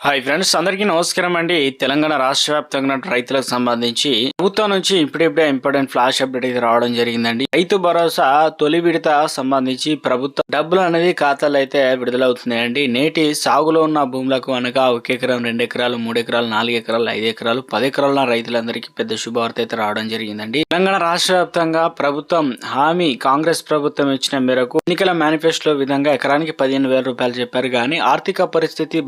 Hi friends అందరికీ నమస్కారం అండి. తెలంగాణ రాష్ట్ర వ్యాప్తంగా రైతులకు సంబంధించి ప్రభుత్వం నుంచి ఇప్పుడిప్పుడే ఇంపార్టెంట్ ఫ్లాష్ అప్డేట్ అయితే రావడం జరిగిందండి. రైతు భరోసా తొలి విడత సంబంధించి ప్రభుత్వ డబ్బులు అనేది ఖాతాలు అయితే విడుదలవుతున్నాయండి. నేటి సాగులో ఉన్న భూములకు అనగా ఒక ఎకరం రెండు ఎకరాలు మూడు ఎకరాలు నాలుగు ఎకరాలు ఐదు ఎకరాలు పది ఎకరాల రైతులందరికీ పెద్ద శుభవార్త అయితే రావడం జరిగిందండి. తెలంగాణ రాష్ట్ర వ్యాప్తంగా ప్రభుత్వం హామీ కాంగ్రెస్ ప్రభుత్వం ఇచ్చిన మేరకు ఎన్నికల మేనిఫెస్టో విధంగా ఎకరానికి పదిహేను వేల రూపాయలు చెప్పారు. కానీ ఆర్థిక పరిస్థితి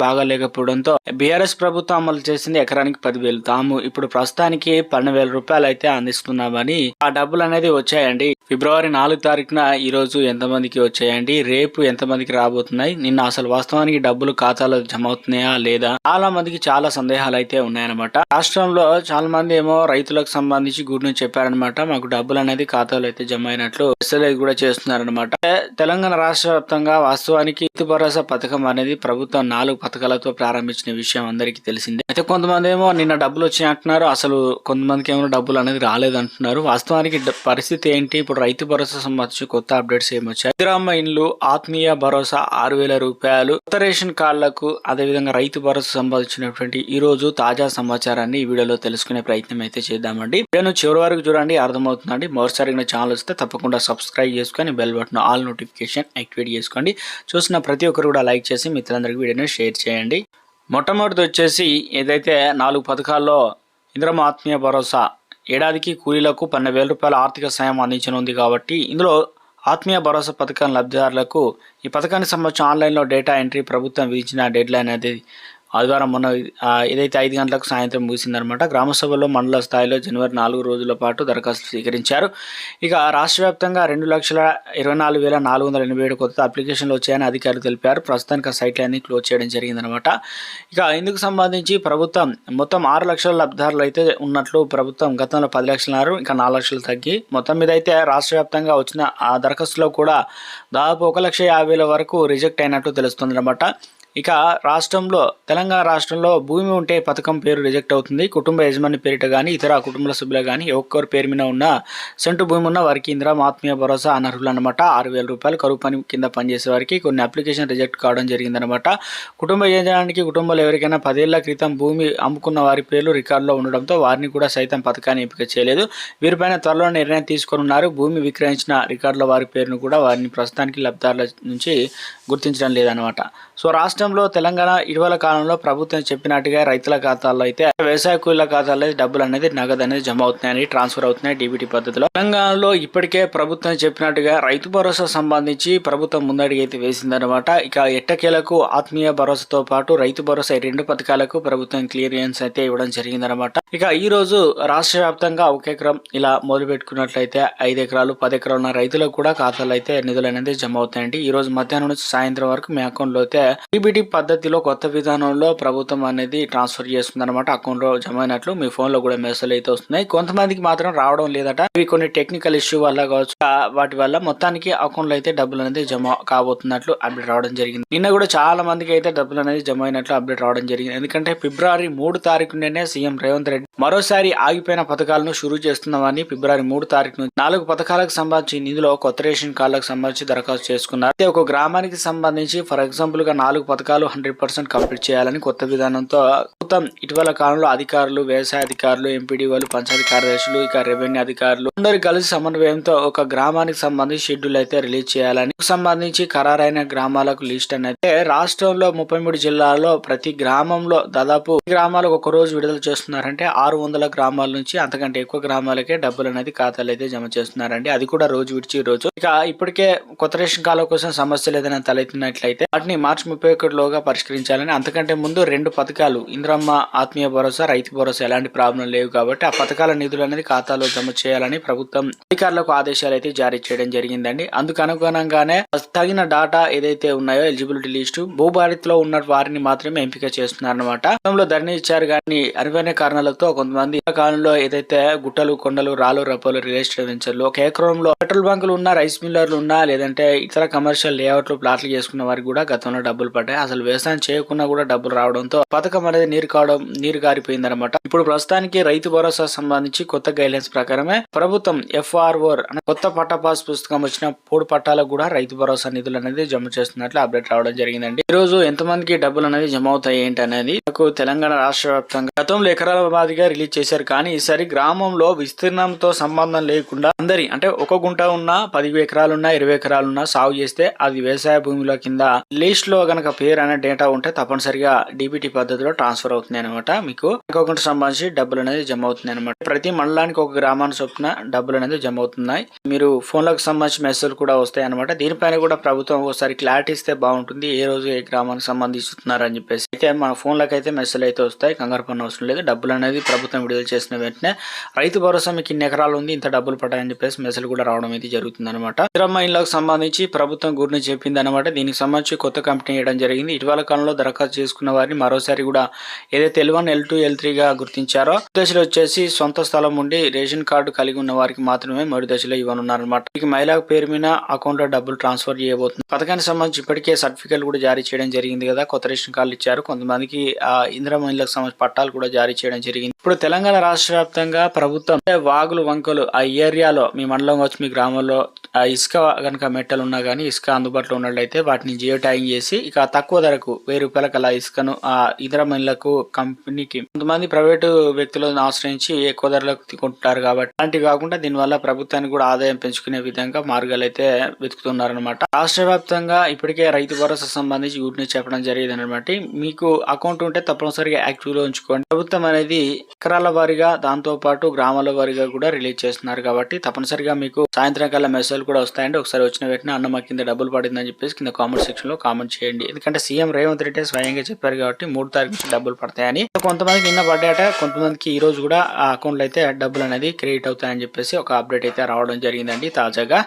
చేయడంతో బీఆర్ఎస్ ప్రభుత్వం అమలు చేసింది ఎకరానికి పదివేలు. తాము ఇప్పుడు ప్రస్తుతానికి పన్నెండు వేల రూపాయలు అయితే అందిస్తున్నామని ఆ డబ్బులు అనేది వచ్చాయండి. ఫిబ్రవరి నాలుగు తారీఖున ఈ రోజు ఎంతమందికి వచ్చాయండి? రేపు ఎంతమందికి రాబోతున్నాయి? నిన్న అసలు వాస్తవానికి డబ్బులు ఖాతాలో జమ అవుతున్నాయా లేదా? చాలా మందికి చాలా సందేహాలు అయితే ఉన్నాయన్నమాట. రాష్ట్రంలో చాలా మంది ఏమో రైతులకు సంబంధించి గుడిని చెప్పారనమాట మాకు డబ్బులు అనేది ఖాతాలో అయితే జమ అయినట్లు ఎస్ఎల్ఐ కూడా చేస్తున్నారనమాట తెలంగాణ రాష్ట్ర వ్యాప్తంగా వాస్తవానికి రైతు భరోసా పథకం అనేది ప్రభుత్వం నాలుగు పథకాలతో ప్రారంభించిన విషయం అందరికీ తెలిసిందే. అయితే కొంతమంది ఏమో నిన్న డబ్బులు వచ్చినాయి అంటున్నారు. అసలు కొంతమందికి ఏమో డబ్బులు అనేది రాలేదంటున్నారు వాస్తవానికి పరిస్థితి ఏంటి? ఇప్పుడు రైతు భరోసా సంబంధించి కొత్త అప్డేట్స్ ఏమొచ్చాయి? ఇందిరమ్మ ఇండ్లు ఆత్మీయ భరోసా ఆరు వేల రూపాయలు. కొత్త రేషన్ కార్డులకు అదేవిధంగా రైతు భరోసా సంబంధించినటువంటి ఈ రోజు తాజా సమాచారాన్ని ఈ వీడియోలో తెలుసుకునే ప్రయత్నం అయితే చేద్దామండి. వీడియోను చివరి వరకు చూడండి అర్థమవుతుందండి. మరోసారి ఛానల్ వస్తే తప్పకుండా సబ్స్క్రైబ్ చేసుకొని bell button all notification activate చేసుకోండి. చూసిన ప్రతి ఒక్కరు కూడా లైక్ చేసి మిత్రులందరికీ వీడియోని షేర్ చేయండి. మొట్టమొదటిది వచ్చేసి ఏదైతే నాలుగు పథకాల్లో ఇంద్రమ ఆత్మీయ భరోసా ఏడాదికి కూలీలకు పన్నెండు వేల రూపాయల ఆర్థిక సాయం అందించనుంది కాబట్టి ఇందులో ఆత్మీయ భరోసా పథకం లబ్ధిదారులకు ఈ పథకానికి సంబంధించిన ఆన్లైన్లో డేటా ఎంట్రీ ప్రభుత్వం విధించిన డెడ్లైన్ అనేది ఆదివారం మొన్న ఏదైతే ఐదు గంటలకు సాయంత్రం ముగిసిందనమాట గ్రామసభలో మండల స్థాయిలో జనవరి నాలుగు రోజుల పాటు దరఖాస్తు స్వీకరించారు. ఇక రాష్ట్ర వ్యాప్తంగా రెండు లక్షల ఇరవై నాలుగు వేల నాలుగు వందల ఎనభై ఏడు కొత్త అప్లికేషన్లు వచ్చాయని అధికారులు తెలిపారు. ప్రస్తుతానికి ఆ సైట్లన్నీ క్లోజ్ చేయడం జరిగిందనమాట. ఇక ఇందుకు సంబంధించి ప్రభుత్వం మొత్తం ఆరు లక్షల లబ్ధిదారులు అయితే ఉన్నట్లు ప్రభుత్వం గతంలో పది లక్షలున్నారు ఇంకా నాలుగు లక్షలు తగ్గి మొత్తం మీద అయితే రాష్ట్ర వ్యాప్తంగా వచ్చిన ఆ దరఖాస్తులో కూడా దాదాపు ఒక లక్ష యాభై వేల వరకు రిజెక్ట్ అయినట్టు తెలుస్తుందన్నమాట ఇక రాష్ట్రంలో తెలంగాణ రాష్ట్రంలో భూమి ఉంటే పథకం పేరు రిజెక్ట్ అవుతుంది. కుటుంబ యజమాని పేరిట కానీ ఇతర కుటుంబ సభ్యులు కానీ ఒక్కరి పేరు మీద ఉన్న సెంటు భూమి ఉన్న వారికి ఇందిరా ఆత్మీయ భరోసా అనర్హులు అనమాట ఆరు వేల రూపాయలు కరువు పని కింద పనిచేసే వారికి కొన్ని అప్లికేషన్ రిజెక్ట్ కావడం జరిగిందనమాట కుటుంబ యజమానికి కుటుంబంలో ఎవరికైనా పదేళ్ళ క్రితం భూమి అమ్ముకున్న వారి పేర్లు రికార్డులో ఉండడంతో వారిని కూడా సైతం పథకాన్ని ఎంపిక చేయలేదు. వీరిపైన త్వరలో నిర్ణయం తీసుకొనున్నారు. భూమి విక్రయించిన రికార్డుల వారి పేరును కూడా వారిని ప్రస్తుతానికి లబ్ధారుల నుంచి గుర్తించడం లేదనమాట సో రాష్ట్రంలో తెలంగాణ ఇటీవల కాలంలో ప్రభుత్వం చెప్పినట్టుగా రైతుల ఖాతాల్లో అయితే వ్యవసాయ కూలీల ఖాతాల్లో అయితే డబ్బులు అనేది నగదు అనేది జమ అవుతున్నాయని ట్రాన్స్ఫర్ అవుతున్నాయి డీబీటీ పద్ధతిలో. తెలంగాణలో ఇప్పటికే ప్రభుత్వం చెప్పినట్టుగా రైతు భరోసా సంబంధించి ప్రభుత్వం ముందడుగు అయితే వేసిందనమాట ఇక ఎట్టకేలకు ఆత్మీయ భరోసాతో పాటు రైతు భరోసా ఈ రెండు పథకాలకు ప్రభుత్వం క్లియరెన్స్ అయితే ఇవ్వడం జరిగిందనమాట ఇక ఈ రోజు రాష్ట్ర వ్యాప్తంగా ఒక ఎకరం ఇలా మొదలు పెట్టుకున్నట్లయితే ఐదు ఎకరాలు పది ఎకరాలు ఉన్న రైతులకు కూడా ఖాతాలు అయితే నిధులు అనేది జమ అవుతాయండి ఈ రోజు మధ్యాహ్నం నుంచి సాయంత్రం వరకు మీ అకౌంట్లో అయితే డీబీటీ పద్ధతిలో కొత్త విధానంలో ప్రభుత్వం అనేది ట్రాన్స్ఫర్ చేస్తుంది అనమాట అకౌంట్లో జమ అయినట్లు మీ ఫోన్లో కూడా మెసేజ్ అయితే వస్తున్నాయి. కొంతమందికి మాత్రం రావడం లేదట. ఇవి కొన్ని టెక్నికల్ ఇష్యూ వల్ల కావచ్చు. వాటి వల్ల మొత్తానికి అకౌంట్లో అయితే డబ్బులు అనేది జమ కాబోతున్నట్లు అప్డేట్ రావడం జరిగింది. నిన్న కూడా చాలా మందికి అయితే డబ్బులు అనేది జమ అయినట్లు అప్డేట్ రావడం జరిగింది. ఎందుకంటే ఫిబ్రవరి మూడు తారీఖు సీఎం రేవంత్ రెడ్డి మరోసారి ఆగిపోయిన పథకాలను షురూ చేస్తున్నామని ఫిబ్రవరి మూడు తారీఖు నుంచి నాలుగు పథకాలకు సంబంధించి నిధులు కొత్త రేషన్ కార్డులకు సంబంధించి దరఖాస్తు చేసుకున్నారు. అయితే ఒక గ్రామానికి సంబంధించి ఫర్ ఎగ్జాంపుల్గా నాలుగు పథకాలు హండ్రెడ్ పర్సెంట్ కంప్లీట్ చేయాలని కొత్త విధానంతో ప్రభుత్వం ఇటీవల కాలంలో అధికారులు వ్యవసాయ అధికారులు ఎంపీడీఓలు పంచాయతీ కార్యదర్శులు ఇక రెవెన్యూ అధికారులు అందరూ కలిసి సమన్వయంతో ఒక గ్రామానికి సంబంధించి షెడ్యూల్ అయితే రిలీజ్ చేయాలని సంబంధించి ఖరారైన గ్రామాలకు లిస్ట్ అనేది రాష్ట్రంలో ముప్పై మూడు జిల్లాల్లో ప్రతి గ్రామంలో దాదాపు గ్రామాలకు ఒక రోజు విడుదల చేస్తున్నారంటే ఆరు వందల గ్రామాల నుంచి అంతకంటే ఎక్కువ గ్రామాలకే డబ్బులు అనేది ఖాతాలు అయితే జమ చేస్తున్నారండి. అది కూడా రోజు విడిచి రోజు. ఇక ఇప్పటికే కొత్త రేషన్ కాలం కోసం సమస్యలు ఏదైనా తలెత్తినట్లయితే వాటిని మార్చి ముప్పై ఒకటిలోగా పరిష్కరించాలని అంతకంటే ముందు రెండు పథకాలు ఇంద్రమ్మ ఆత్మీయ భరోసా రైతు భరోసా ఎలాంటి ప్రాబ్లం లేవు కాబట్టి ఆ పథకాల నిధులు అనేది ఖాతాలో జమ చేయాలని ప్రభుత్వం అధికారులకు ఆదేశాలు అయితే జారీ చేయడం జరిగిందండి. అందుకు అనుగుణంగానే తగిన డాటా ఏదైతే ఉన్నాయో ఎలిజిబిలిటీ లిస్టు భూభారత్లో ఉన్న వారిని మాత్రమే ఎంపిక చేస్తున్నారన్నమాట. గతంలో ధరణి ఇచ్చారు కానీ అరువైన కారణాలతో కొంతమంది కాలంలో ఏదైతే గుట్టలు కొండలు రాళ్ళు రప్పలు రియల్ ఎస్టేట్ వెంచర్లు ఒక ఎకరంలో పెట్రోల్ బంకులు ఉన్నా రైస్ మిల్లర్లు ఉన్నా లేదంటే ఇతర కమర్షియల్ లేఅవుట్లు ప్లాట్లు చేసుకున్న వారికి కూడా గతంలో డబ్బులు పడ్డాయి. అసలు వ్యవసాయం చేయకుండా కూడా డబ్బులు రావడంతో పథకం అనేది నీరు కావడం నీరు గారిపోయింది అనమాట ఇప్పుడు ప్రస్తుతానికి రైతు భరోసా సంబంధించి కొత్త గైడ్లైన్స్ ప్రకారమే ప్రభుత్వం ఎఫ్ఆర్ఓర్ అనే కొత్త పట్ట పాస్ పుస్తకం వచ్చిన పూడు పట్టాలకు కూడా రైతు భరోసా నిధులు అనేది జమ చేస్తున్నట్లు అప్డేట్ రావడం జరిగిందండి. ఈ రోజు ఎంతమందికి డబ్బులు అనేది జమ అవుతాయి ఏంటి అనేది రైతులకు తెలంగాణ రాష్ట్ర వ్యాప్తంగా గతంలో ఎకరాల మాదిరిగా రిలీజ్ చేశారు. కానీ ఈసారి గ్రామంలో విస్తీర్ణంతో సంబంధం లేకుండా అందరి అంటే ఒక గుంట ఉన్న పది ఎకరాలున్నా ఇరవై ఎకరాలున్నా సాగు చేస్తే అది వ్యవసాయ భూమిలో కింద లిస్ట్లో గనక పేరు అనే డేటా ఉంటే తప్పనిసరిగా డిబిటీ పద్ధతిలో ట్రాన్స్ఫర్ అవుతుంది అనమాట మీకు ఒక గుంట సంబంధించి డబ్బులు అనేది జమ అవుతుంది అనమాట ప్రతి మండలానికి ఒక గ్రామాన్ని చొప్పున డబ్బులు అనేది జమ అవుతున్నాయి. మీరు ఫోన్లకు సంబంధించి మెసేజ్ కూడా వస్తాయి అనమాట దీనిపైన కూడా ప్రభుత్వం ఒకసారి క్లారిటీ ఇస్తే బాగుంటుంది. ఏ రోజు ఏ గ్రామానికి సంబంధిస్తున్నారు అని చెప్పేసి. అయితే మన ఫోన్లకు అయితే మెసేజ్ అయితే వస్తాయి. కంగారు పని అవసరం లేదు. డబ్బులు అనేది ప్రభుత్వం విడుదల చేసిన వెంటనే రైతు భరోసా మీకు ఇన్ని ఎకరాలు ఉంది ఇంత డబ్బులు పడ్డాయని చెప్పేసి మెసేజ్ కూడా రావడం అయితే జరుగుతుంది అనమాట ఇందిరమ్మ ఇళ్ళకు సంబంధించి ప్రభుత్వం గురిని చెప్పింది అనమాట దీనికి సంబంధించి కొత్త కంపెనీ వేయడం జరిగింది. ఇటీవల కాలంలో దరఖాస్తు చేసుకున్న వారిని మరోసారి కూడా ఏదైతే L one L two L త్రీగా గుర్తించారో దశలో వచ్చేసి సొంత స్థలం ఉండి రేషన్ కార్డు కలిగి ఉన్న వారికి మాత్రమే మొదటి దశలో ఇవ్వనున్నారన్నమాట. ఇక మహిళా పేరు మీద అకౌంట్లో డబ్బులు ట్రాన్స్ఫర్ చేయబోతుంది పథకానికి సంబంధించి ఇప్పటికే సర్టిఫికేట్ కూడా జారీ చేయడం జరిగింది కదా. కొత్త రేషన్ కార్డులు ఇచ్చారు. కొంతమందికి ఆ ఇందిరా మహిళలకు సంబంధించిన పట్టాలు కూడా జారీ చేయడం జరిగింది. ఇప్పుడు తెలంగాణ రాష్ట్ర వ్యాప్తంగా ప్రభుత్వం వాగులు వంకలు ఆ ఏరియాలో మీ మండలం వచ్చి మీ గ్రామంలో ఆ ఇసుక కనుక మెట్టలు ఉన్నా కానీ ఇసుక అందుబాటులో ఉన్నట్లయితే వాటిని జియో ట్యాగింగ్ చేసి ఇక తక్కువ ధరకు వెయ్యి రూపాయలకు అలా ఇసుకను ఆ ఇతర మహిళలకు కంపెనీకి కొంతమంది ప్రైవేటు వ్యక్తులను ఆశ్రయించి ఎక్కువ ధరలకు కొంటారు కాబట్టి అలాంటివి కాకుండా దీనివల్ల ప్రభుత్వానికి కూడా ఆదాయం పెంచుకునే విధంగా మార్గాలు అయితే వెతుకుతున్నారనమాట రాష్ట్ర వ్యాప్తంగా ఇప్పటికే రైతు భరోసా సంబంధించి వీటిని చెప్పడం జరిగింది అనమాట మీకు అకౌంట్ ఉంటే తప్పనిసరిగా యాక్టివ్లో ఉంచుకోండి. ప్రభుత్వం అనేది ఎకరాల వారీగా దాంతో పాటు గ్రామాల వారీగా కూడా రిలీజ్ చేస్తున్నారు కాబట్టి తప్పనిసరిగా మీకు సాయంత్రం కల్లా మెసేజ్ కూడా వస్తాయండి. ఒకసారి వచ్చిన వెంటనే అన్న మా కింద డబ్బులు పడిందని చెప్పేసి కింద కామెంట్ సెక్షన్లో కామెంట్ చేయండి. ఎందుకంటే సీఎం రేవంత్ రెడ్డి స్వయంగా చెప్పారు కాబట్టి మూడు తారీఖు నుంచి డబ్బులు పడతాయని. కొంతమందికి నిన్న పడ్డాట కొంతమందికి ఈ రోజు కూడా ఆ అకౌంట్లో అయితే డబ్బులు అనేది క్రెడిట్ అవుతాయని చెప్పేసి ఒక అప్డేట్ అయితే రావడం జరిగిందండి తాజాగా.